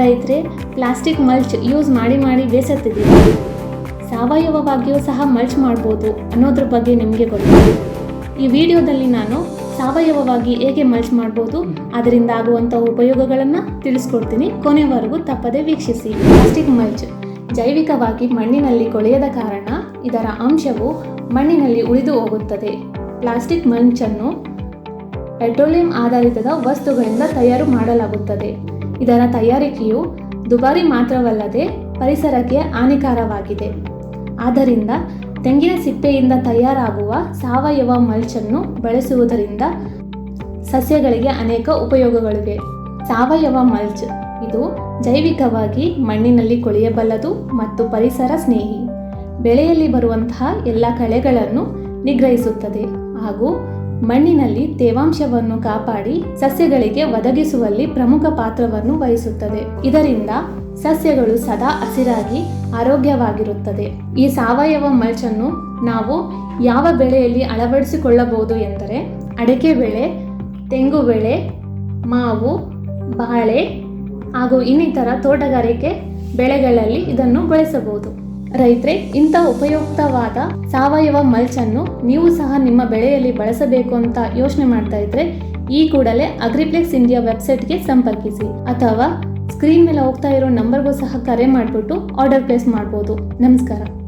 ರೈತರೇ plastic mulch use ಮಾಡಿ ಮಾಡಿ ಬೇಸತ್ತಿದ್ದೀವಿ ಸಾವಯವವಾಗಿಯೂ ಸಹ ಮಲ್ಚ್ ಮಾಡ್ಬೋದು ಅನ್ನೋದ್ರ ಬಗ್ಗೆ ನಿಮಗೆ ಗೊತ್ತಿದೆ ಈ ವಿಡಿಯೋದಲ್ಲಿ ನಾನು ಸಾವಯವವಾಗಿ ಹೇಗೆ ಮಲ್ಚ್ ಮಾಡ್ಬೋದು, ಅದರಿಂದ ಆಗುವಂಥ ಉಪಯೋಗಗಳನ್ನು ತಿಳಿಸ್ಕೊಡ್ತೀನಿ. ಕೊನೆವರೆಗೂ ತಪ್ಪದೆ ವೀಕ್ಷಿಸಿ. ಪ್ಲಾಸ್ಟಿಕ್ ಮಲ್ಚ್ ಜೈವಿಕವಾಗಿ ಮಣ್ಣಿನಲ್ಲಿ ಕೊಳೆಯದ ಕಾರಣ ಇದರ ಅಂಶವು ಮಣ್ಣಿನಲ್ಲಿ ಉಳಿದು ಹೋಗುತ್ತದೆ. ಪ್ಲಾಸ್ಟಿಕ್ ಮಲ್ಚನ್ನು ಪೆಟ್ರೋಲಿಯಂ ಆಧಾರಿತದ ವಸ್ತುಗಳಿಂದ ತಯಾರು ಮಾಡಲಾಗುತ್ತದೆ. ಇದರ ತಯಾರಿಕೆಯು ದುಬಾರಿ ಮಾತ್ರವಲ್ಲದೆ ಪರಿಸರಕ್ಕೆ ಹಾನಿಕಾರವಾಗಿದೆ. ಆದ್ದರಿಂದ ತೆಂಗಿನ ಸಿಪ್ಪೆಯಿಂದ ತಯಾರಾಗುವ ಸಾವಯವ ಮಲ್ಚನ್ನು ಬಳಸುವುದರಿಂದ ಸಸ್ಯಗಳಿಗೆ ಅನೇಕ ಉಪಯೋಗಗಳಿವೆ. ಸಾವಯವ ಮಲ್ಚ್ ಇದು ಜೈವಿಕವಾಗಿ ಮಣ್ಣಿನಲ್ಲಿ ಕೊಳೆಯಬಲ್ಲದು ಮತ್ತು ಪರಿಸರ ಸ್ನೇಹಿ. ಬೆಳೆಯಲ್ಲಿ ಬರುವಂತಹ ಎಲ್ಲ ಕಳೆಗಳನ್ನು ನಿಗ್ರಹಿಸುತ್ತದೆ ಹಾಗೂ ಮಣ್ಣಿನಲ್ಲಿ ತೇವಾಂಶವನ್ನು ಕಾಪಾಡಿ ಸಸ್ಯಗಳಿಗೆ ಒದಗಿಸುವಲ್ಲಿ ಪ್ರಮುಖ ಪಾತ್ರವನ್ನು ವಹಿಸುತ್ತದೆ. ಇದರಿಂದ ಸಸ್ಯಗಳು ಸದಾ ಹಸಿರಾಗಿ ಆರೋಗ್ಯವಾಗಿರುತ್ತದೆ. ಈ ಸಾವಯವ ಮಲ್ಚನ್ನು ನಾವು ಯಾವ ಬೆಳೆಯಲ್ಲಿ ಅಳವಡಿಸಿಕೊಳ್ಳಬಹುದು ಎಂದರೆ ಅಡಿಕೆ ಬೆಳೆ, ತೆಂಗು ಬೆಳೆ, ಮಾವು, ಬಾಳೆ ಹಾಗೂ ಇನ್ನಿತರ ತೋಟಗಾರಿಕೆ ಬೆಳೆಗಳಲ್ಲಿ ಇದನ್ನು ಬಳಸಬಹುದು. ರೈತರೆ, ಇಂಥ ಉಪಯುಕ್ತವಾದ ಸಾವಯವ ಮಲ್ಚ್ ಅನ್ನು ನೀವು ಸಹ ನಿಮ್ಮ ಬೆಳೆಯಲ್ಲಿ ಬಳಸಬೇಕು ಅಂತ ಯೋಚನೆ ಮಾಡ್ತಾ ಇದ್ರೆ, ಈ ಕೂಡಲೇ ಅಗ್ರಿಪ್ಲೆಕ್ಸ್ ಇಂಡಿಯಾ ವೆಬ್ಸೈಟ್ಗೆ ಸಂಪರ್ಕಿಸಿ. ಅಥವಾ ಸ್ಕ್ರೀನ್ ಮೇಲೆ ಹೋಗ್ತಾ ಇರೋ ನಂಬರ್ಗೂ ಸಹ ಕರೆ ಮಾಡಿಬಿಟ್ಟು ಆರ್ಡರ್ ಪ್ಲೇಸ್ ಮಾಡ್ಬೋದು. ನಮಸ್ಕಾರ.